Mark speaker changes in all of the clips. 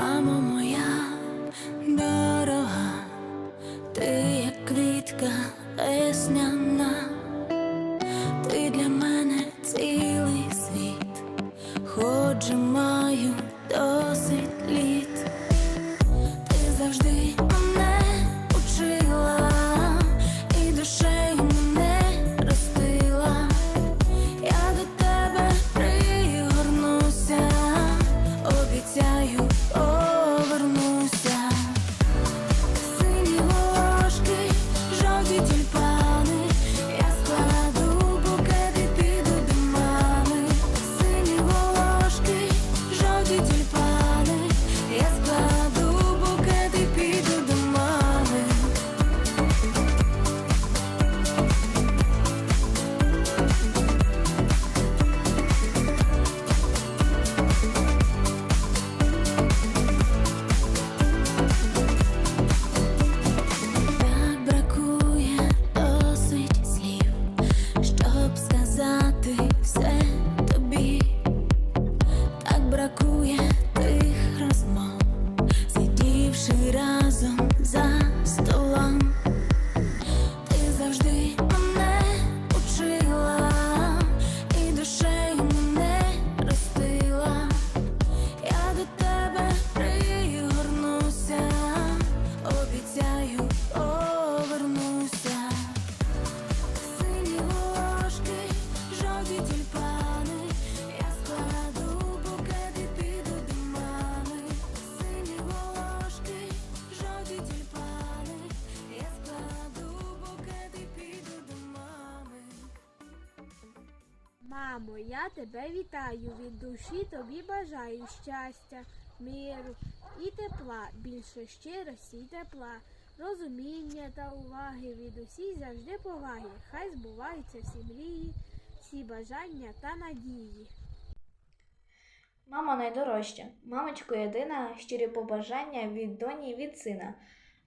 Speaker 1: Мамо моя дорога, ти як квітка весняна, ти для мене цілий світ, хоч маю досить літ,
Speaker 2: Мамо, я тебе вітаю від душі тобі бажаю щастя, миру і тепла, більше щирості й тепла, розуміння та уваги від усіх завжди поваги. Хай збуваються всі мрії, всі бажання та надії.
Speaker 3: Мамо найдорожча, мамочко єдина, щирі побажання від доні і від сина.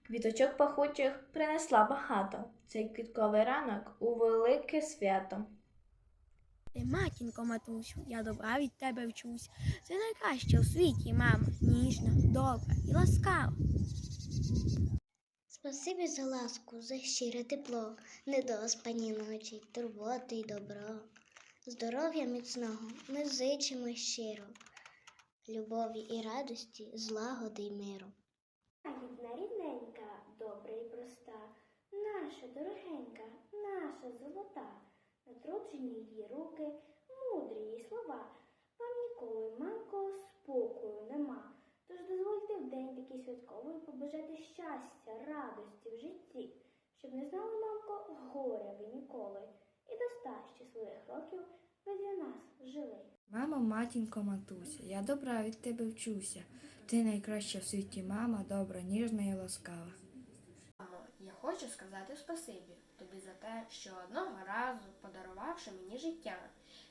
Speaker 3: Квіточок пахучих принесла багато. Цей квітковий ранок у велике свято.
Speaker 4: Ти, матінко, матусю, я добра від тебе вчусь. Ти найкраща у світі, мама, ніжна, добра і ласкава.
Speaker 5: Спасибі за ласку, за щире тепло, недоспані ночі, турботи й добро. Здоров'я міцного ми зичимо щиро, любові і радості, злагоди й миру.
Speaker 6: Лагідна, рідненька, добра і проста, наша дорогенька, наша золота, натруджені її руки, мудрі її слова. Вам ніколи, мамко, спокою нема. Тож дозвольте в день такий святковий побажати щастя, радості в житті, щоб не знали, мамко, горя ви ніколи, і до ста щасливих років ви для нас жили.
Speaker 7: Мамо, матінко, матуся, я добра від тебе вчуся. Ти найкраща в світі мама, добра, ніжна і ласкава.
Speaker 8: Я хочу сказати спасибі тобі за те, що одного разу, подарувавши мені життя,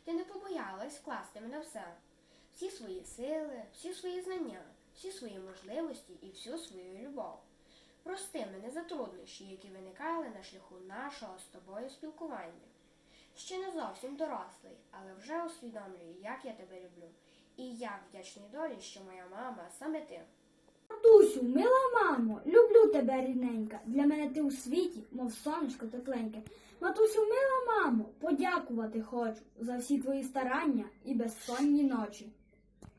Speaker 8: ти не побоялась вкласти мене в себе. Всі свої сили, всі свої знання, всі свої можливості і всю свою любов. Прости мене за труднощі, які виникали на шляху нашого з тобою спілкування. Ще не зовсім дорослий, але вже усвідомлюю, як я тебе люблю, і як вдячний долі, що моя мама саме ти.
Speaker 9: Матусю, мила мамо, люблю тебе рідненька. Для мене ти у світі, мов сонечко тепленьке. Матусю, мила мамо, подякувати хочу за всі твої старання і безсонні ночі.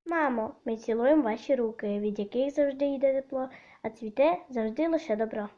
Speaker 5: Мамо, ми цілуємо ваші руки, від яких завжди йде тепло, а цвіте завжди лише добро.